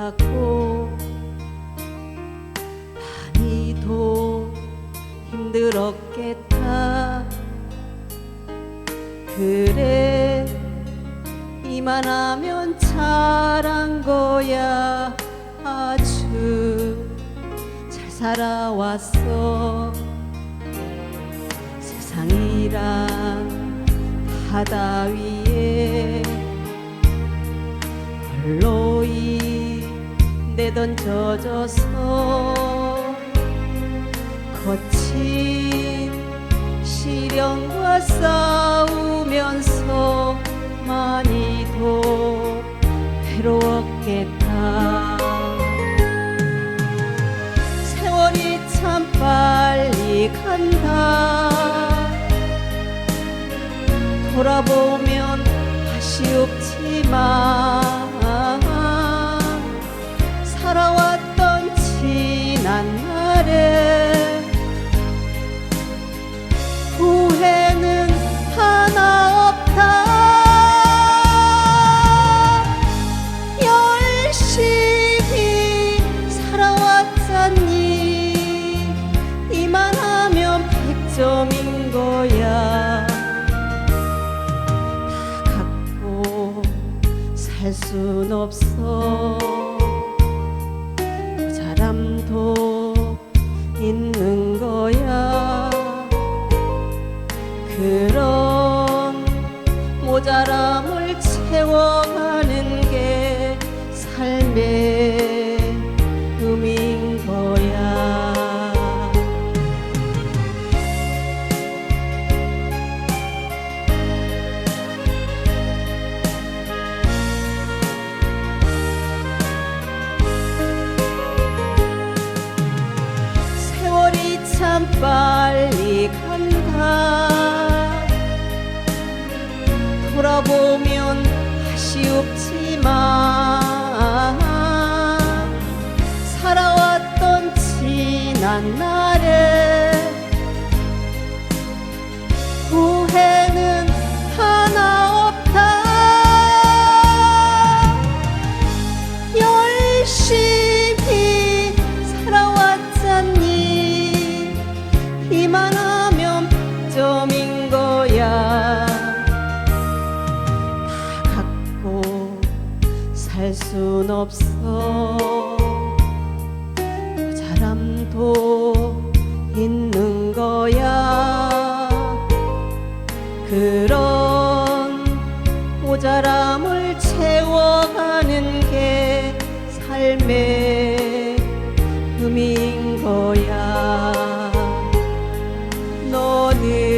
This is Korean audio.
작고 많이도 힘들었겠다. 그래 이만하면 잘한 거야. 아주 잘 살아왔어. 세상이란 바다 위에 홀로 내던져져서 거친 시련과 싸우면서 많이도 괴로웠겠다. 세월이 참 빨리 간다. 돌아보면 아쉬웠지만 살순 없어. 모자람도 있는 거야. 그런 모자람을 채워가는 게 삶의 참 빨리 간다. 돌아보면 아쉬웠지만 살아왔던 지난 날에 순 없어. 그 모자람도 있는 거야. 그런 모자람을 채워가는 게 삶의 의미인 거야. 너는